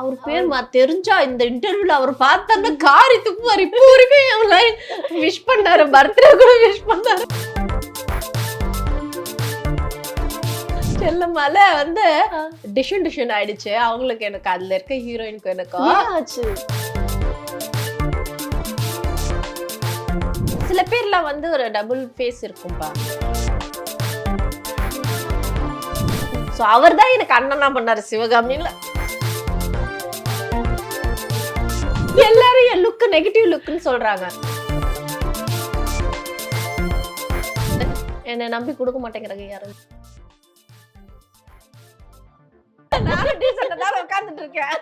அவர் பேர் தெரிஞ்சா இந்த இன்டர்வியூல அவர் பார்த்தோம்னா காரி துப்புவார் இப்போ வரைக்கும் லைன் விஷ் பண்ணாரு பர்த்டே கூட விஷ் பண்ணாரு. செல்லம்மால வந்து டிஷன் டிஷன் ஆயிடுச்சு. அவங்களுக்கு எனக்கு அதுல இருக்க ஹீரோயினுக்கு எனக்கும் ஏன் ஆச்சு? சில பேர்ல வந்து ஒரு டபுள் ஃபேஸ் இருக்கும்பா சோ அவர் தான் எனக்கு அண்ணனா பண்ணாரு சிவகாமியில எல்லாரும் என் லுக் நெகட்டிவ் லுக்னு சொல்றாங்க. என்னை நம்பி கொடுக்க மாட்டேங்கிறாங்க யாரும். நானும் டீசெண்டா தான் உட்கார்ந்துட்டு இருக்கேன்.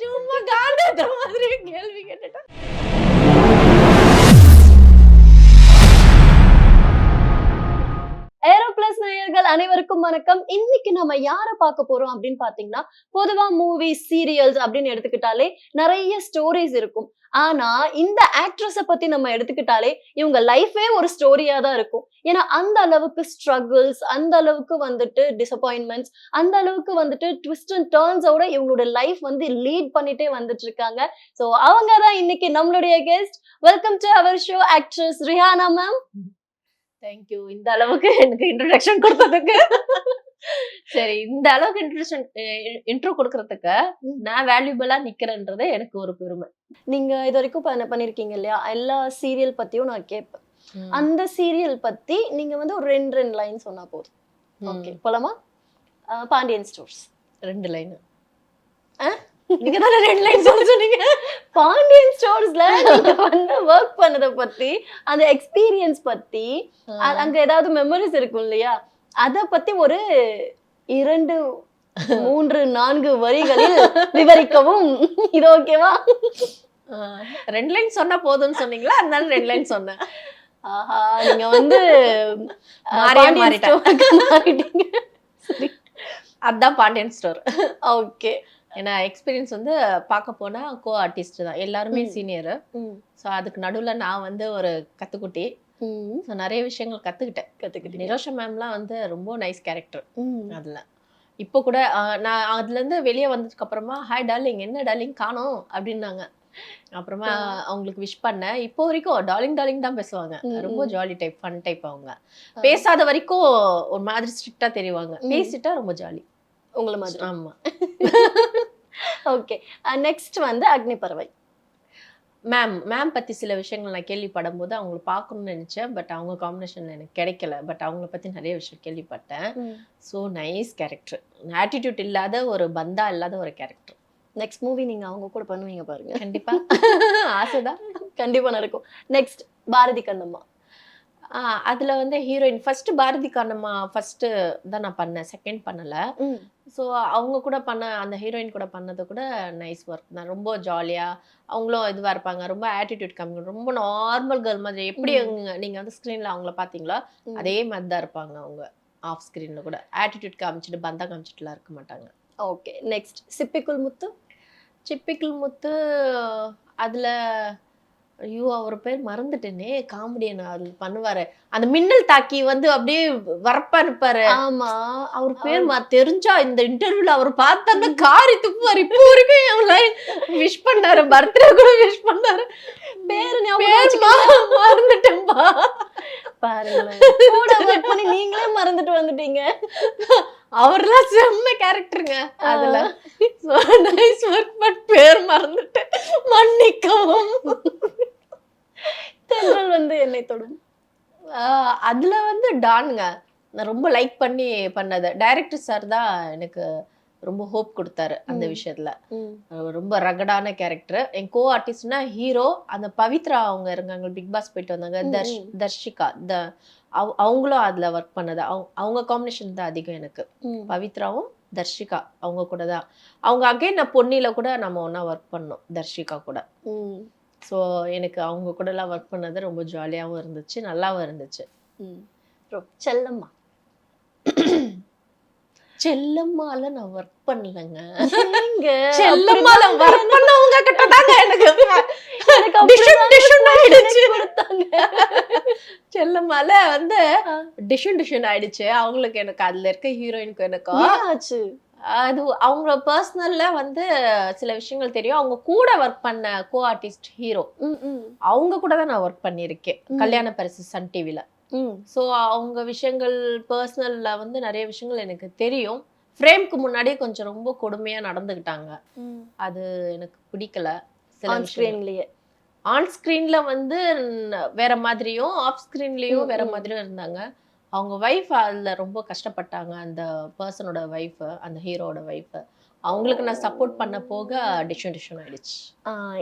சும்மா காண்டாத்துற மாதிரி கேள்வி கேட்டுட்டேன். ஏரோபிளஸ் நேயர்கள் அனைவருக்கும் வணக்கம். இன்னைக்கு நம்ம யார பார்க்க போறோம் அப்படின்னு பாத்தீங்கன்னா பொதுவா மூவி சீரியல்ஸ் அப்படின்னு எடுத்துக்கிட்டாலே நிறைய ஸ்டோரிஸ் இருக்கும். ஆனா இந்த ஆக்ட்ரஸ பத்தி நம்ம எடுத்துக்கிட்டாலே இவங்க லைஃபே ஒரு ஸ்டோரியா தான் இருக்கும். ஏன்னா அந்த அளவுக்கு ஸ்ட்ரகிள்ஸ் அந்த அளவுக்கு வந்துட்டு டிசப்பாயின்மெண்ட்ஸ் அந்த அளவுக்கு வந்துட்டு ட்விஸ்ட் அண்ட் டேர்ன்ஸோட இவங்களோட லைஃப் வந்து லீட் பண்ணிட்டே வந்துட்டு இருக்காங்க. ஸோ அவங்க தான் இன்னைக்கு நம்மளுடைய guest welcome to our show actress Rihana ma'am thank you இந்த அளவுக்கு எனக்கு இன்ட்ரோடக்ஷன் கொடுத்ததுக்கு. சரி இந்த அளவுக்கு இன்ட்ரோடக்ஷன் இன்ட்ரோ கொடுக்கறதுக்கு நான் வேல்யூபிளா நிக்கிறேன்றது எனக்கு ஒரு பெருமை. நீங்க இது வரைக்கும் பண்ண பண்ணிருக்கீங்க இல்லையா? எல்லா சீரியல் பத்தியும் நான் கேட்பேன். அந்த சீரியல் பத்தி நீங்க வந்து ஒரு ரெண்டு ரெண்டு லைன் சொன்னா போதும். ஓகே போலாமா? பாண்டியன் ஸ்டோர்ஸ். ரெண்டு லைன் நீங்க தானே ரெண்டு லைன் சொல்ல சொன்னீங்க? பாண்டியன் ஸ்டோர்ஸ்ல நீங்க வந்து ஒர்க் பண்ணத பத்தி அந்த எக்ஸ்பீரியன்ஸ் பத்தி அங்க ஏதாவது மெமரிஸ் இருக்கும் இல்லையா? அத பத்தி ஒரு இரண்டு மூன்று நான்கு வரிகளில் விவரிக்கவும். இது ஓகேவா ரெண்டு லைன் சொன்னா போதும்னு சொன்னீங்களா? அதனால ரெண்டு லைன் சொன்னேன். ஆஹா நீங்க வந்து மாறிட்டீங்க. அதான் பாண்டியன் ஸ்டோர் ஓகே ஏன்னா எக்ஸ்பீரியன்ஸ் வந்து பார்க்க போனா கோ ஆர்டிஸ்ட் தான். எல்லாருமே. சீனியர் ஸோ அதுக்கு நடுவுல நான் வந்து ஒரு கத்துக்குட்டி. ஸோ நிறைய விஷயங்கள் கத்துக்கிட்டேன். கத்துக்கிட்டீங்க. நிரோஷா மேம்லாம் வந்து ரொம்ப நைஸ் கேரக்டர். அதுல. இப்போ கூட நான் அதுல இருந்து வெளியே வந்ததுக்கு அப்புறமா ஹாய் டார்லிங் என்ன டார்லிங் காணோம். அப்படின்னாங்க. அப்புறமா அவங்களுக்கு விஷ் பண்ணேன். இப்போ வரைக்கும் டார்லிங் டார்லிங் தான் பேசுவாங்க. ரொம்ப. ஜாலி டைப் ஃபன் டைப் அவங்க. பேசாத வரைக்கும் ஒரு மாதிரி ஸ்ட்ரிக்டா தெரிவாங்க. பேசிட்டா ரொம்ப ஜாலி உங்கள மாதிரி. ஆமா. ஓகே நெக்ஸ்ட் வந்து அக்னி பறவை. மேம் மேம் பத்தி சில விஷயங்கள் நான் கேள்விப்படும் போது அவங்கள பார்க்கணும்னு நினைச்சேன். பட் அவங்க காம்பினேஷன்ல எனக்கு கிடைக்கல. பட் அவங்கள பத்தி நிறைய விஷயம் கேள்விப்பட்டேன். ஸோ நைஸ் கேரக்டர் ஆட்டிடியூட் இல்லாத ஒரு பந்தா இல்லாத ஒரு கேரக்டர் நெக்ஸ்ட் மூவி நீங்க அவங்க கூட பண்ணுவீங்க பாருங்க. கண்டிப்பா. ஆசைதான். கண்டிப்பா நடக்கும். நெக்ஸ்ட் பாரதி கண்ணம்மா. அதுல வந்து heroine first Bharathi Kannamma first தான் நான் பண்ணேன். செகண்ட் பண்ணல. ஸோ அவங்க கூட பண்ண அந்த ஹீரோயின் கூட பண்ணது கூட நைஸ் ஒர்க் தான். ரொம்ப ஜாலியா அவங்களும் இதுவா இருப்பாங்க. ரொம்ப ஆட்டிடியூட் கம்மி. ரொம்ப நார்மல் கேர்ள் மாதிரி. எப்படி ம். அவங்க- நீங்க வந்து ஸ்க்ரீன்ல அவங்கள பாத்தீங்களா ம். அதே மாதிரி தான் இருப்பாங்க அவங்க. ஆஃப் ஸ்க்ரீன்ல கூட. ஆட்டிடியூட் காமிச்சிட்டு பந்தா காமிச்சிட்டுலாம் இருக்க மாட்டாங்க. ஓகே நெக்ஸ்ட் சிப்பிக்குள் முத்து? சிப்பிக்கல் முத்து அதுல ஐயோ அவர் பேர் மறந்துட்டேனே காமெடியன் அது பண்ணுவாரு? அந்த மின்னல் தாக்கி வந்து அப்படியே வரப்பா இருப்பாரு ஆமா. அவர் பேர் மா தெரிஞ்சா இந்த இன்டர்வியூல அவர் பார்த்தோம்னா காரி துப்புவார். இப்போ வரைக்கும் என் லைன் விஷ் பண்ணாரு. பர்த்டே கூட விஷ் பண்ணாரு. பேரு ஞாபகம் மறந்துட்டேன்பா. பாருங்களேன் கூட work பண்ணி நீங்களே மறந்துட்டு வந்துட்டீங்க அவர்லாம் செம்ம கேரக்டருங்க அதுல நைஸ் ஒர்க் பட் பேர் மறந்துட்டேன் மன்னிக்கவும். தென்றல் வந்து என்னை தொடும். அதுல வந்து டானுங்க. நான் ரொம்ப லைக் பண்ணி பண்ணது. டைரக்டர் சார் தான் எனக்கு ரொம்ப ஹோப் கொடுத்தாரு அந்த. விஷயத்துல. ரொம்ப ரகடான கேரக்டர் என் கோ ஆர்டிஸ்ட்னா ஹீரோ அந்த பவித்ரா அவங்க இருக்காங்க பிக் பாஸ் போயிட்டு வந்தாங்க. தர்ஷிகா த அவ- அவங்களும் அதுல ஒர்க் பண்ணது. அவங்க அவங்க காம்பினேஷன் தான் அதிகம் எனக்கு. பவித்ராவும் தர்ஷிகா அவங்க கூட தான். அவங்க அகைன் நான் பொன்னில கூட நம்ம ஒன்றா ஒர்க் பண்ணோம் தர்ஷிகா கூட. ஸோ எனக்கு அவங்க கூட எல்லாம் ஒர்க் பண்ணது ரொம்ப ஜாலியாகவும் இருந்துச்சு நல்லாவும் இருந்துச்சு. செல்லம்மா. செல்லம்மால நான் ஒர்க் பண்ணலங்க. செல்லம்மால ஒர்க் பண்ணவங்க கிட்ட தாங்க எனக்கு. டிஷன் ஆயிடுச்சு. செல்லம்மால வந்து. டிஷன் டிஷன் ஆயிடுச்சு. அவங்களுக்கு எனக்கு அதுல இருக்க ஹீரோயினுக்கு எனக்கும் ஏன் ஆச்சு? அது அவங்க பர்சனல்ல வந்து சில விஷயங்கள் தெரியும். அவங்க கூட ஒர்க் பண்ண கோ ஆர்டிஸ்ட் ஹீரோ அவங்க கூட தான் நான் ஒர்க் பண்ணியிருக்கேன். கல்யாண பரிசு சன் டிவில. ஸோ அவங்க விஷயங்கள் பர்சனல்ல வந்து நிறைய விஷயங்கள் எனக்கு தெரியும். ஃப்ரேம்க்கு முன்னாடி கொஞ்சம் ரொம்ப கொடுமையா நடந்துக்கிட்டாங்க அது எனக்கு பிடிக்கல. சில ஸ்கிரீன்லயே ஆன் ஸ்க்ரீன்ல வந்து வேற மாதிரியும் ஆஃப் ஸ்க்ரீன்லயும் வேற. மாதிரியும் இருந்தாங்க. அவங்க ஒய்ஃப் அதுல ரொம்ப கஷ்டப்பட்டாங்க அந்த பர்சனோட ஒய்ஃப் அந்த ஹீரோட ஒய்ஃப் அவங்களுக்கு நான் சப்போர்ட் பண்ண போக டிஷன் டிஷன் ஆயிடுச்சு.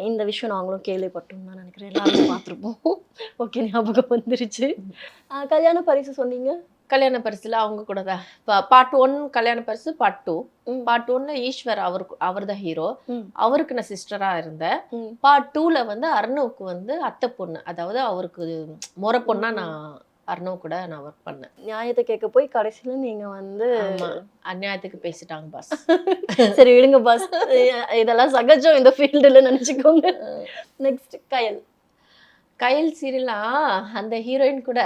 இந்த விஷயம் நாங்களும் கேள்விப்பட்டோம் தான் நினைக்கிறேன். எல்லாரும் பார்த்துருப்போம். ஓகே ஞாபகம் வந்துருச்சு. கல்யாண பரிசு சொன்னீங்க? கல்யாண பரிசுல அவங்க கூட தான் பார்ட் ஒன் கல்யாண பரிசு பார்ட் டூ. பார்ட் ஒன்ல ஈஸ்வர் அவருக்கு அவர் தான் ஹீரோ. அவருக்கு நான் சிஸ்டரா இருந்தேன். பார்ட் டூல வந்து அர்ணவுக்கு வந்து அத்தை பொண்ணு. அதாவது அவருக்கு முறை பொண்ணா நான் அர்ணவ் கூட நான் ஒர்க் பண்ணேன். நியாயத்தை கேட்க போய் கடைசியில நீங்க வந்து அநியாயத்துக்கு பேசிட்டாங்க பாஸ் சரி விடுங்க பாஸ் இதெல்லாம் சகஜம் இந்த ஃபீல்டுல நினைச்சுக்கோங்க. நெக்ஸ்ட் கயல். கயல் சீரியலாம் அந்த ஹீரோயின் கூட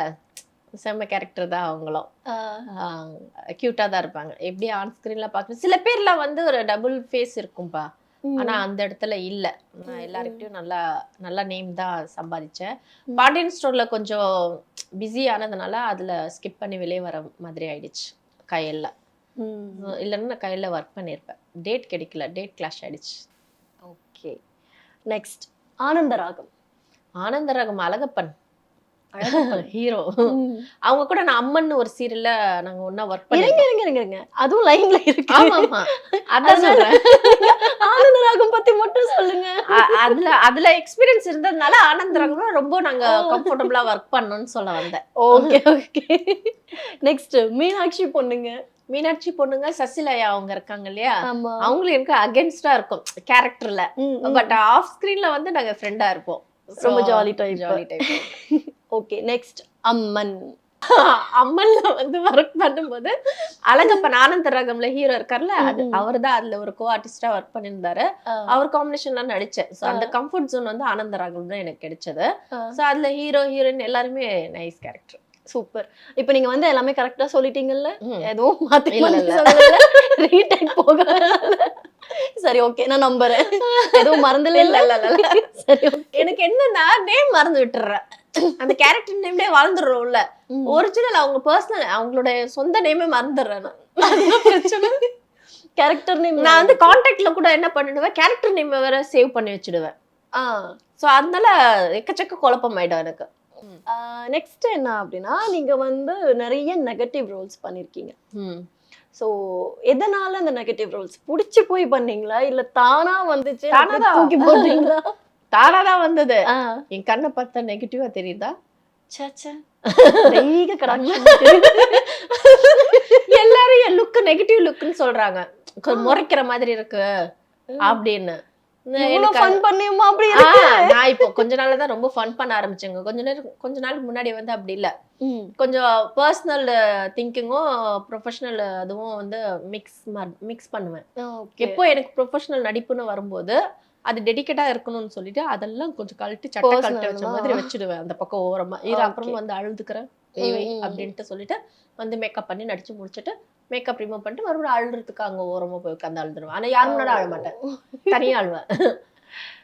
செம்ம கேரக்டர் தான் அவங்களும். க்யூட்டாக தான் இருப்பாங்க. எப்படி ஆன் ஸ்க்ரீன்ல பார்க்குறேன் சில பேர்லாம் வந்து ஒரு டபுள் ஃபேஸ் இருக்கும்பா. ஆனா அந்த இடத்துல இல்ல. நான் எல்லாருக்கிட்டையும் நல்லா நல்ல நேம் தான் சம்பாதிச்சேன். பாண்டியன் ஸ்டோர்ல கொஞ்சம் பிஸி ஆனதுனால அதுல ஸ்கிப் பண்ணி வெளியே வர மாதிரி ஆயிடுச்சு கையல்ல. இல்லைன்னா நான் கையில ஒர்க் பண்ணியிருப்பேன் டேட் கிடைக்கல. டேட் கிளாஷ் ஆயிடுச்சு. Okay next Anandha Ragam. ஆனந்தராகம் Alagappan. Hero அவங்க கூட நான் அம்மன் ஒரு சீரியல்ல நாங்க ஒண்ணா ஒர்க் பண்ணி இருங்க இருங்க இருங்க. அதுவும் லைன்ல இருக்கு. ஆமா ஆமா அதான் சொல்றேன். ஆனந்த ராகம் பத்தி மட்டும் சொல்லுங்க. அதுல அதுல எக்ஸ்பீரியன்ஸ் இருந்ததுனால ஆனந்தராகம் ரொம்ப நாங்க. கம்ஃபர்டபுளா ஒர்க் பண்ணோம்னு சொல்ல வந்தேன். Okay okay. நெக்ஸ்ட் மீனாட்சி பொண்ணுங்க. மீனாட்சி பொண்ணுங்க சசிலயா அவங்க இருக்காங்க இல்லையா? அவங்களும் எனக்கு அகேன்ஸ்டா இருக்கும் கேரக்டர்ல. பட் ஆஃப் ஸ்கிரீன்ல வந்து நாங்க ஃப்ரெண்டா இருப்போம். ரொம்ப jolly type. Jolly type okay next Amman அம்மன்ல வந்து ஒர்க் பண்ணும்போது அழகப்பன் ஆனந்த ராகம்ல ஹீரோ இருக்கார்ல அது. அவர் தான் அதுல ஒரு கோ ஆர்டிஸ்டா ஒர்க் பண்ணியிருந்தாரு அவர் காம்பினேஷன்ல நடிச்சேன். ஸோ அந்த கம்ஃபர்ட் ஜோன் வந்து ஆனந்த ராகம் தான் எனக்கு கிடைச்சது. ஸோ அதுல ஹீரோ ஹீரோயின் எல்லாருமே நைஸ் கேரக்டர் சூப்பர் இப்போ நீங்க வந்து எல்லாமே கரெக்டா சொல்லிட்டீங்கல்ல? எதுவும் மாத்தி போக சரி ஓகே நான் நம்புறேன். எதுவும் மறந்துல இல்ல? இல்ல இல்ல. சரி. எனக்கு என்னன்னா நேம் மறந்து விட்டுறேன். அந்த கேரக்டர் நேம்லயே வாழ்ந்துடுறோம்ல. ஒரிஜினல் அவங்க பர்சனல் அவங்களோட சொந்த நேமே மறந்துடுறேன் நான். பிரச்சனை. கேரக்டர் நேம் நான் வந்து கான்டாக்ட்ல கூட என்ன பண்ணிடுவேன் கேரக்டர் நேம் வேற சேவ் பண்ணி வச்சிடுவேன். சோ அதனால எக்கச்சக்க குழப்பம் ஆயிடும் எனக்கு நெக்ஸ்ட் என்ன அப்படின்னா நீங்க வந்து நிறைய நெகட்டிவ் ரோல்ஸ் பண்ணிருக்கீங்க. சோ எதனால அந்த நெகட்டிவ் ரோல்ஸ் புடிச்சு போய் பண்ணீங்களா? இல்ல தானா வந்துச்சு? தானா தான். தூக்கி போட்டீங்களா? தானாதான் வந்தது. ஆ, என் கண்ணை பார்த்தா நெகட்டிவா தெரியுதா. தெய்வீக எல்லாரும் என் லுக் நெகட்டிவ் லுக்னு சொல்றாங்க. முறைக்கிற மாதிரி இருக்கு. அப்படின்னு. நான் இப்போ கொஞ்ச நாள்ல தான் ரொம்ப ஃபன் பண்ண ஆரம்பிச்சேங்க. கொஞ்ச நேரம் கொஞ்ச நாளுக்கு முன்னாடி வந்து அப்படி இல்ல. கொஞ்சம் பர்சனல் திங்கிங்கும் ப்ரொஃபஷனல் அதுவும் வந்து மிக்ஸ் மிக்ஸ் பண்ணுவேன். எப்போ எனக்கு ப்ரொஃபஷனல் நடிப்புன்னு வரும்போது அது டெடிக்கேட்டா இருக்கணும்னு சொல்லிட்டு அதெல்லாம் கொஞ்சம் கழட்டி சட்டை கழட்டி வச்ச? மாதிரி வச்சிடுவேன் அந்த பக்கம் ஓரமா. இது Okay. அப்புறம் வந்து அழுதுக்கிறேன். ம், வை ம். அப்படின்ட்டு சொல்லிட்டு வந்து மேக்கப் பண்ணி நடிச்சு முடிச்சுட்டு மேக்கப் ரிமூவ் பண்ணிட்டு மறுபடியும் அழுறதுக்கு அங்க ஓரமா போய் உட்காந்து அழுதுருவேன். ஆனா யார் முன்னாடி அழ மாட்டேன். தனியா அழுவேன்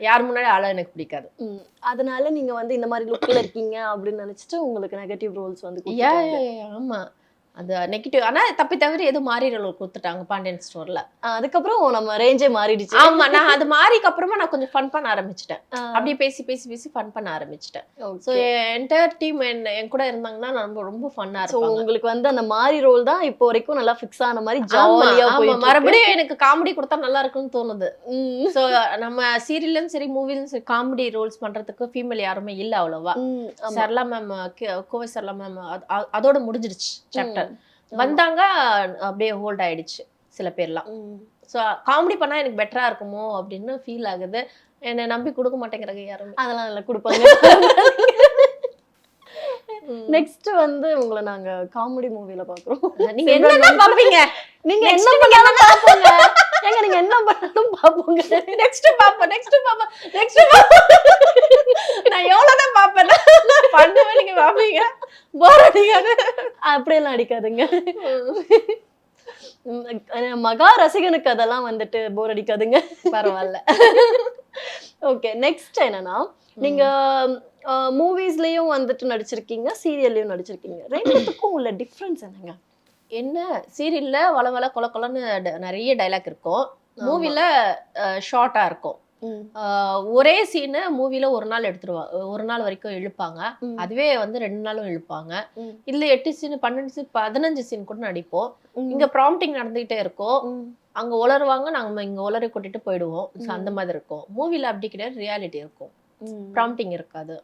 யார் முன்னாடி அழ எனக்கு பிடிக்காது. அதனால நீங்க வந்து இந்த மாதிரி லுக்ல இருக்கீங்க அப்படின்னு நினைச்சிட்டு உங்களுக்கு நெகட்டிவ் ரோல்ஸ் வந்து ஆமா. அது நெகட்டிவ் ஆனா தப்பி தவிர எதுவும் மாறிடல கொடுத்துட்டாங்க பாண்டியன் ஸ்டோர்ல அதுக்கப்புறம் நம்ம ரேஞ்சே மாறிடுச்சு. ஆமா நான் அது மாறிக்கு அப்புறமா நான் கொஞ்சம் ஃபன் பண்ண ஆரம்பிச்சிட்டேன். அப்படியே பேசி பேசி பேசி ஃபன் பண்ண ஆரம்பிச்சிட்டேன். ஸோ என்டையர் டீம் என் என் கூட இருந்தாங்கன்னா நான் ரொம்ப ரொம்ப ஃபன்னா சோ இருப்பாங்க. உங்களுக்கு வந்து அந்த மாரி ரோல் தான் இப்போ வரைக்கும் நல்லா ஃபிக்ஸ் ஆன மாதிரி ஆமா, ஜாலியா ஆமா, போயிட்டு இருக்கு. மறுபடியும் எனக்கு காமெடி கொடுத்தா நல்லா இருக்கும்னு தோணுது. ஸோ நம்ம சீரியலும் சரி மூவிலும் சரி காமெடி ரோல்ஸ் பண்றதுக்கு ஃபீமேல் யாருமே இல்ல அவ்வளவா. சரளா மேம் கோவை சரளா மேம் அதோட முடிஞ்சிருச்சு சாப்டர் வந்தாங்க அப்படியே ஹோல்ட் ஆயிடுச்சு சில பேர்லாம். ஸோ காமெடி பண்ணா எனக்கு பெட்டரா இருக்குமோ அப்படின்னு ஃபீல் ஆகுது. என்னை நம்பி கொடுக்க மாட்டேங்கிறாங்க யாருமே. அதெல்லாம் நல்லா கொடுப்பாங்க. நெக்ஸ்ட் வந்து உங்களை நாங்க காமெடி மூவில பாக்குறோம். நீங்க என்னதான் பாப்பீங்க? நீங்க என்ன பண்ணாலும் பாப்போங்க. ஏங்க நீங்க என்ன பண்ணாலும் பாப்போங்க. நெக்ஸ்ட் பாப்போம் நெக்ஸ்ட் பாப்போம் நெக்ஸ்ட் நான் எவ்வளவுதான் பாப்பேன் பண்ணுவேன் நீங்க பாப்பீங்க. போர் அடிக்காது. அப்படியெல்லாம் அடிக்காதுங்க. மகா ரசிகனுக்கு அதெல்லாம் வந்துட்டு போர் அடிக்காதுங்க. பரவாயில்ல. ஓகே நெக்ஸ்ட் என்னன்னா நீங்க மூவிஸ்லயும் வந்துட்டு நடிச்சிருக்கீங்க சீரியல்லையும் நடிச்சிருக்கீங்க. ரெண்டுத்துக்கும் உள்ள டிஃப்ரென்ஸ் என்னங்க? என்ன? சீரியல்ல வள வள கொல கொலன்னு நிறைய டைலாக் இருக்கும். மூவில ஷார்ட்டா இருக்கும். ஒரே சீனு மூவில ஒரு நாள் எடுத்துருவாங்க ஒரு நாள் வரைக்கும் இழுப்பாங்க. அதுவே வந்து ரெண்டு நாளும் இழுப்பாங்க. ம். இல்ல எட்டு சீன் பன்னெண்டு சீன் பதினஞ்சு சீன் கூட நடிப்போம். இங்க ப்ராம்ப்டிங் நடந்துகிட்டே இருக்கும். அங்க உளருவாங்க நாங்க இங்க உளறி கூட்டிட்டு போயிடுவோம். அந்த மாதிரி இருக்கும். மூவில அப்படி கிடையாது ரியாலிட்டி இருக்கும். ம். ப்ராம்ப்டிங் இருக்காது.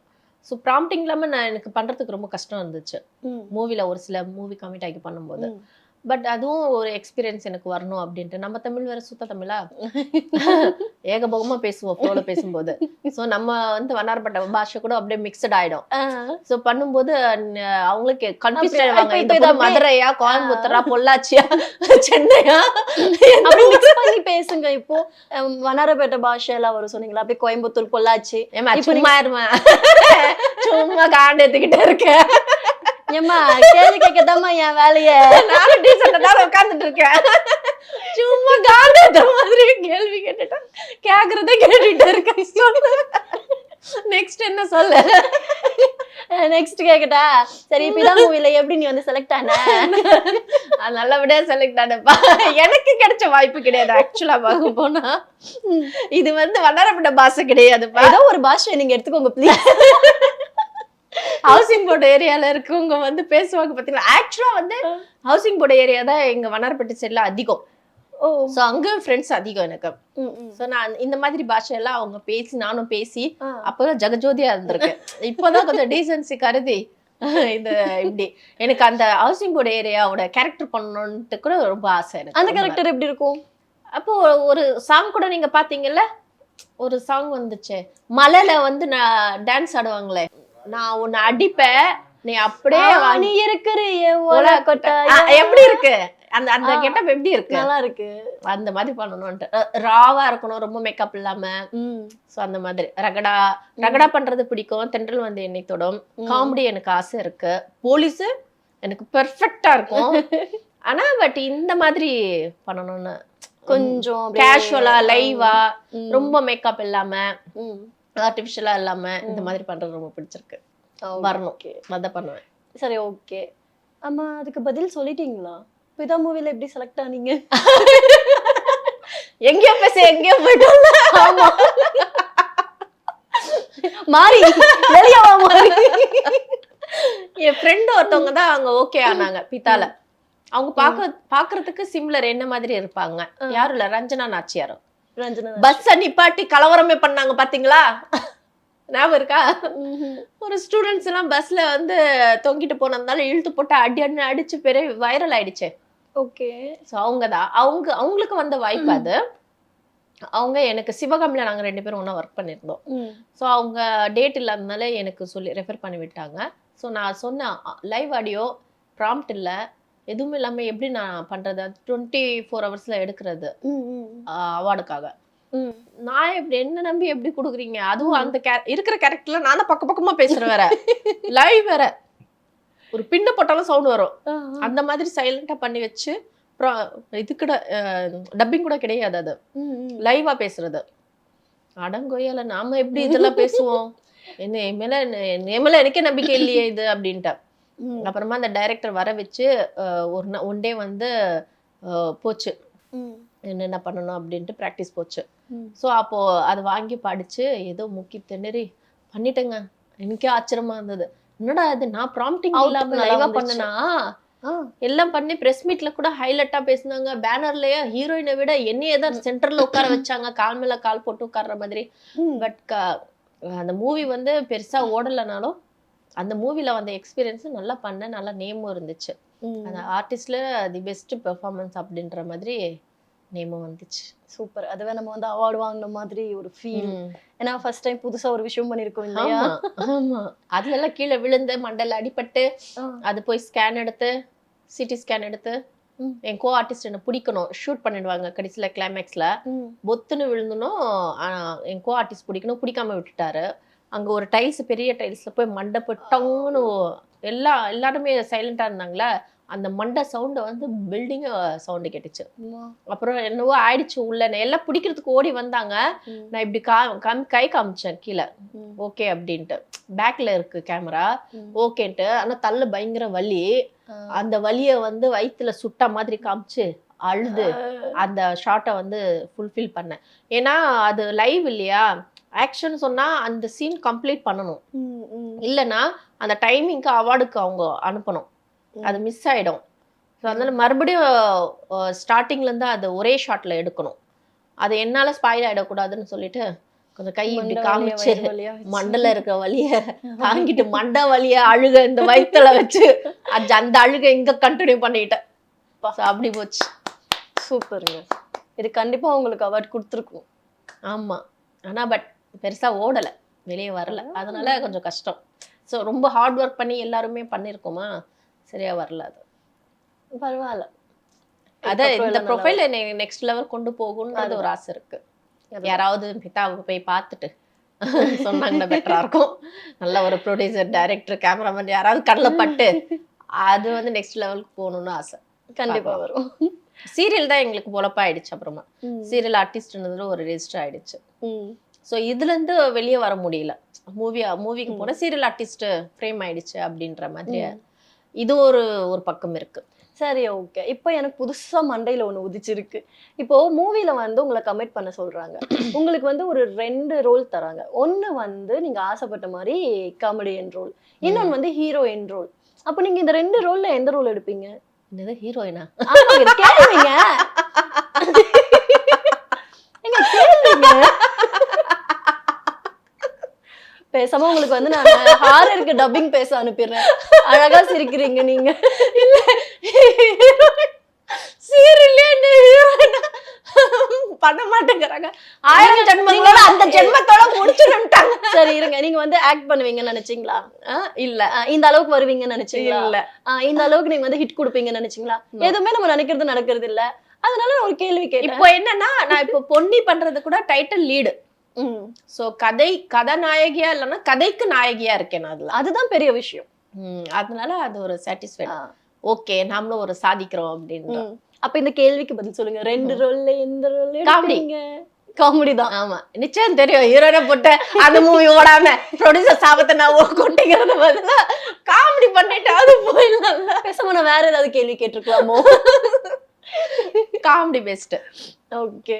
ஸோ ப்ராம்ப்டிங் இல்லாம நான் எனக்கு பண்றதுக்கு ரொம்ப கஷ்டம் இருந்துச்சு ம். மூவில ஒரு சில மூவி கமிட் ஆகி பண்ணும்போது. பட் அதுவும் ஒரு எக்ஸ்பீரியன்ஸ் எனக்கு வரணும் அப்படின்ட்டு. நம்ம தமிழ் வேற சுத்த தமிழா? ஏகபோகமா பேசுவோம் ஃப்ளோல பேசும்போது. ஸோ நம்ம வந்து வண்ணாரப்பட்ட பாஷை கூட அப்படியே மிக்சட் ஆயிடும். ஸோ பண்ணும்போது அவங்களுக்கு கன்ஃபியூஸ் அப்படி- ஆயிடுவாங்க. இது மதுரையா கோயம்புத்தூரா பொள்ளாச்சியா சென்னையா? அப்படி பண்ணி பேசுங்க இப்போ. வண்ணாரப்பேட்டை பாஷையெல்லாம் வரும் சொன்னீங்களா? அப்படியே கோயம்புத்தூர் பொள்ளாச்சி. சும்மா இருமா சும்மா காண்டு எடுத்துக்கிட்டே இருக்கேன் ஏம்மா கேள்வி கேட்கதாம்மா என் வேலைய? தான் உட்கார்ந்துட்டு இருக்கேன். சும்மா எடுத்த மாதிரி கேள்வி கேட்டுட்டா கேக்குறதே கேட்டுட்டு இருக்கேன். நெக்ஸ்ட் என்ன சொல்லு? நெக்ஸ்ட் கேக்கட்டா சரி இதான் மூவில எப்படி நீ வந்து செலக்ட் ஆன? நல்லபடியா செலக்ட் ஆனப்பா எனக்கு கிடைச்ச வாய்ப்பு கிடையாது ஆக்சுவலா பார்க்க போனா. இது வந்து வண்ணாரப்பட்ட பாஷை கிடையாதுப்பா. ஏதோ ஒரு பாஷை நீங்க எடுத்துக்கோங்க ப்ளீஸ் ஹவுசிங் போர்டு ஏரியால இருக்கவங்க வந்து பேசுவாங்க பாத்தீங்களா? ஆக்சுவலா வந்து ஹவுசிங் போர்டு ஏரியா தான் எங்க வண்ணாரப்பேட்டை சைட்ல அதிகம். ஓ. ஸோ அங்க ஃப்ரெண்ட்ஸ் அதிகம் எனக்கு. ஸோ நான் இந்த மாதிரி பாஷையெல்லாம் அவங்க பேசி நானும் பேசி. அப்பதான் ஜெகஜோதியா இருந்திருக்கேன். இப்போதான் கொஞ்சம் டீசன்சி கருதி இது இப்படி. எனக்கு அந்த ஹவுசிங் போர்டு ஏரியாவோட கேரக்டர் பண்ணணும்ட்டு கூட ரொம்ப ஆசை எனக்கு. அந்த. கேரக்டர் எப்படி இருக்கும்? அப்போ ஒரு சாங் கூட நீங்க பாத்தீங்கல்ல? ஒரு சாங் வந்துச்சு. மலையில வந்து நான் டான்ஸ் ஆடுவாங்களே. நான் உன்னை அடிப்பேன் நீ அப்படியே நீ இருக்கிற எப்படி இருக்கு? அந்த அந்த. கெட்டப் எப்படி இருக்கு? நல்லா இருக்கு அந்த மாதிரி பண்ணணும்ட்டு ராவா இருக்கணும் ரொம்ப மேக்கப் இல்லாம. சோ அந்த மாதிரி. ரகடா ரகடா பண்றது பிடிக்கும். தென்றல் வந்து என்னை தொடும். காமெடி எனக்கு ஆசை இருக்கு. போலீஸ் எனக்கு பெர்ஃபெக்டா இருக்கும். ஆனா பட் இந்த மாதிரி பண்ணணும்னு. கொஞ்சம் கேஷுவலா லைவா. ரொம்ப மேக்கப் இல்லாம. ம். ஆர்டிபிஷியலா இல்லாம இந்த. மாதிரி பண்றது ரொம்ப பிடிச்சிருக்கு. வரணும். okay. அதான் பண்ணுவேன். சரி ஓகே. அம்மா அதுக்கு பதில் சொல்லிட்டீங்களா? பிதா மூவில எப்படி செலக்ட் ஆனீங்க? எங்கேயோ பேச எங்கேயோ போயிட்டோம் மாறி வெளிய வா மாறி. என் ஃப்ரெண்ட் ஒருத்தவங்க தான் அவங்க ஓகே ஆனாங்க பித்தால அவங்க பாக்க பாக்குறதுக்கு சிம்லர் என்ன மாதிரி இருப்பாங்க. யாரும் இல்ல ரஞ்சனா நாச்சியாரும். ரஞ்சனா. பஸ் நிப்பாட்டி கலவரமே பண்ணாங்க பாத்தீங்களா? ஞாபகம் இருக்கா. ஒரு ஸ்டூடெண்ட்ஸ் எல்லாம் பஸ்ல வந்து தொங்கிட்டு போனதுனால இழுத்து போட்டு அடி அடி அடிச்சு பெரிய வைரல் ஆயிடுச்சு. ஓகே. ஸோ அவங்க தான் அவங்க அவங்களுக்கு வந்த வாய்ப்பு அது. அவங்க எனக்கு சிவகாமில நாங்க ரெண்டு பேரும் ஒண்ணா ஒர்க் பண்ணியிருந்தோம். ஸோ அவங்க டேட் இல்லாதனால எனக்கு சொல்லி ரெஃபர் பண்ணி விட்டாங்க ஸோ நான் சொன்னேன் லைவ் ஆடியோ ப்ராம்ப்ட் இல்லை. எதுவும் இல்லாமல் எப்படி நான் பண்ணுறது டுவெண்ட்டி ஃபோர் ஹவர்ஸில் எடுக்கிறது. அவார்டுக்காக. ம். நான் எப்படி என்ன நம்பி எப்படி கொடுக்குறீங்க? அதுவும் அந்த கே இருக்கிற கேரக்டர்ல நான் பக்க பக்கமா பேசுறேன் வேற. லைவ் வேற. ஒரு பின்ன போட்டாலும் சவுண்ட் வரும். அந்த மாதிரி சைலண்டா பண்ணி வச்சு அப்புறம் இது கூட டப்பிங் கூட கிடையாது அது. ம், ம். லைவா பேசுறது. அடங்கொய்யால நாம எப்படி இதெல்லாம் பேசுவோம்? என்ன என் மேல என்ன- என் மேல எனக்கே நம்பிக்கை இல்லையே இது அப்படின்ட்டு அப்புறமா அந்த டைரக்டர் வர வச்சு ஒரு ஒன் டே வந்து போச்சு. என்னென்ன பண்ணணும் அப்படின்ட்டு ப்ராக்டிஸ் போச்சு. ஸோ அப்போ அதை வாங்கி படிச்சு ஏதோ முக்கி திணறி பண்ணிட்டேங்க. எனக்கே ஆச்சரியமா இருந்தது. என்னடா இது? நான் ப்ராம்ப்டிங் Output இல்லாம நல்லா லைவா வந்துச்சு. பண்ணனா? எல்லாம் பண்ணி பிரஸ் மீட்ல கூட ஹைலைட்டா பேசுனாங்க. பேனர்லயே ஹீரோயினை விட என்னையே தான் சென்டர்ல உட்கார வச்சாங்க. கால் மேல கால் போட்டு உட்கார்ற மாதிரி. பட் அந்த மூவி வந்து பெருசா ஓடலைனாலும் அந்த மூவில வந்த எக்ஸ்பீரியன்ஸ் நல்லா பண்ண நல்லா நேமும் இருந்துச்சு. அந்த ஆர்டிஸ்ட்ல தி பெஸ்ட் பெர்ஃபார்மன்ஸ் அப்படின்ற மாதிரி நேமும் வந்துச்சு. சூப்பர் அதுவே நம்ம வந்து அவார்டு வாங்கின மாதிரி ஒரு ஃபீல் ஏன்னா ஃபர்ஸ்ட் டைம் புதுசா ஒரு விஷயம் பண்ணிருக்கோம் இல்லையா? ஆமா அதுல எல்லாம் கீழே விழுந்து மண்டையில அடிபட்டு. அது போய் ஸ்கேன் எடுத்து சிடி ஸ்கேன் எடுத்து. என் கோ ஆர்டிஸ்ட் என்ன பிடிக்கணும் ஷூட் பண்ணிடுவாங்க கடைசியில கிளைமேக்ஸ்ல. பொத்துன்னு விழுந்தனும் என் கோ ஆர்டிஸ்ட் பிடிக்கணும் பிடிக்காம விட்டுட்டாரு. அங்க ஒரு டைல்ஸ் பெரிய டைல்ஸ்ல போய் மண்டை போய் டங்குன்னு எல்லா எல்லாருமே சைலண்டா இருந்தாங்களா அந்த மண்டை சவுண்டு வந்து பில்டிங் சவுண்டு கேட்டுச்சு. அப்புறம் என்னவோ ஆயிடுச்சு உள்ள எல்லாம் பிடிக்கிறதுக்கு ஓடி வந்தாங்க. நான் இப்படி கா காமி கை காமிச்சேன் கீழே. ஓகே அப்படின்ட்டு. பேக்ல இருக்கு கேமரா ஓகேன்ட்டு. ஆனா தள்ள பயங்கர வலி. அந்த வலியை வந்து வயித்துல சுட்ட மாதிரி காமிச்சு அழுது. அந்த ஷார்ட்டை வந்து ஃபுல்ஃபில் பண்ணேன். ஏன்னா அது லைவ் இல்லையா? ஆக்ஷன் சொன்னா அந்த சீன் கம்ப்ளீட் பண்ணணும். இல்லைன்னா அந்த டைமிங்க்கு அவார்டுக்கு அவங்க அனுப்பணும். அது மிஸ் ஆயிடும். ஸோ அதனால மறுபடியும் ஸ்டார்டிங்ல இருந்து அது ஒரே ஷாட்ல எடுக்கணும். அது என்னால ஸ்பாயில் ஆயிடக்கூடாதுன்னு சொல்லிட்டு கொஞ்சம் கை இப்படி காமிச்சு மண்டல இருக்க வலிய தாங்கிட்டு மண்டை வலிய அழுக இந்த வயித்துல வச்சு அது அந்த அழுக இங்க கண்டினியூ பண்ணிட்டேன். அப்படி போச்சு. சூப்பருங்க இது கண்டிப்பா உங்களுக்கு அவார்ட் கொடுத்துருக்கும். ஆமா. ஆனா பட் பெருசா ஓடல. வெளியே வரல. அதனால கொஞ்சம் கஷ்டம். ஸோ ரொம்ப ஹார்ட் ஒர்க் பண்ணி எல்லாருமே பண்ணியிருக்கோமா சரியா வரல அது. பரவாயில்ல. அதான் இந்த ப்ரொஃபைல நெக்ஸ்ட் லெவல் கொண்டு போகணுன்றது ஒரு ஆசை இருக்கு. யாராவது பிதாவை போய் பார்த்துட்டு சொன்னாங்கன்னா பெட்டரா இருக்கும். நல்ல ஒரு ப்ரொடியூசர் டைரக்டர் கேமராமேன் யாராவது கண்ணில் பட்டு அது வந்து நெக்ஸ்ட் லெவலுக்கு போகணும்னு ஆசை. கண்டிப்பா வரும். சீரியல் தான் எங்களுக்கு பொழப்பாயிடுச்சு அப்புறமா. சீரியல் ஆர்டிஸ்ட்ன்றது ஒரு ரெஜிஸ்டர் ஆயிடுச்சு. ஸோ இதுலேருந்து வெளியே வர முடியல. மூவி மூவிக்கு போன சீரியல் ஆர்டிஸ்ட் ஃப்ரேம் ஆயிடுச்சு அப்படின்ற மாதிரி இது ஒரு ஒரு பக்கம் இருக்கு. சரி ஓகே இப்போ எனக்கு புதுசா மண்டையில ஒண்ணு உதிச்சிருக்கு. இப்போ மூவில வந்து உங்களை கமிட் பண்ண சொல்றாங்க. உங்களுக்கு வந்து ஒரு ரெண்டு ரோல் தராங்க. ஒண்ணு வந்து நீங்க ஆசைப்பட்ட மாதிரி காமெடியன் ரோல் இன்னொன்னு வந்து ஹீரோயின் ரோல் அப்போ நீங்க இந்த ரெண்டு ரோல்ல எந்த ரோல் எடுப்பீங்க? என்னது ஹீரோயினா ஆமாங்க, பேசாம உங்களுக்கு வந்து நான் ஹாரருக்கு டப்பிங் பேச அனுப்பிடுறேன். அழகா சிரிக்கிறீங்க நீங்க. சீரியல்லே பண்ண மாட்டேங்கிறாங்க. ஆயிரம் ஜென்மங்களோட அந்த ஜென்மத்தோட முடிச்சுட்டாங்க சரி இருங்க. நீங்க வந்து ஆக்ட் பண்ணுவீங்கன்னு நினைச்சீங்களா? இல்ல. இந்த அளவுக்கு வருவீங்கன்னு நினைச்சீங்களா? இல்ல. இந்த அளவுக்கு நீங்க வந்து ஹிட் கொடுப்பீங்கன்னு நினைச்சீங்களா. எதுவுமே நம்ம நினைக்கிறது நடக்கிறது இல்ல. அதனால ஒரு கேள்வி கேட்டேன். இப்போ என்னன்னா நான் இப்போ பொன்னி பண்றது கூட டைட்டில் லீடு சோ கதை கதாநாயகியா இல்லைன்னா கதைக்கு நாயகியா இருக்கேன் நான் அதுல. அதுதான் பெரிய விஷயம். அதனால அது ஒரு சாட்டிஸ்ஃபைட் ஓகே நாமளும் ஒரு சாதிக்கிறோம் அப்படின்னு. அப்ப இந்த கேள்விக்கு பதில் சொல்லுங்க. ரெண்டு ரோல்ல எந்த ரோல். எடுப்பீங்க? காமெடி தான். ஆமா. நிச்சயம் தெரியும். ஹீரோனை போட்டு அந்த மூவி ஓடாம ப்ரொடியூசர் சாபத்தை நான் கொட்டிக்கிறது பதிலா காமெடி பண்ணிட்டாவது போயிடலாம்ல. பேசாம நான் வேற ஏதாவது கேள்வி கேட்டிருக்கலாமோ? Comedy best okay.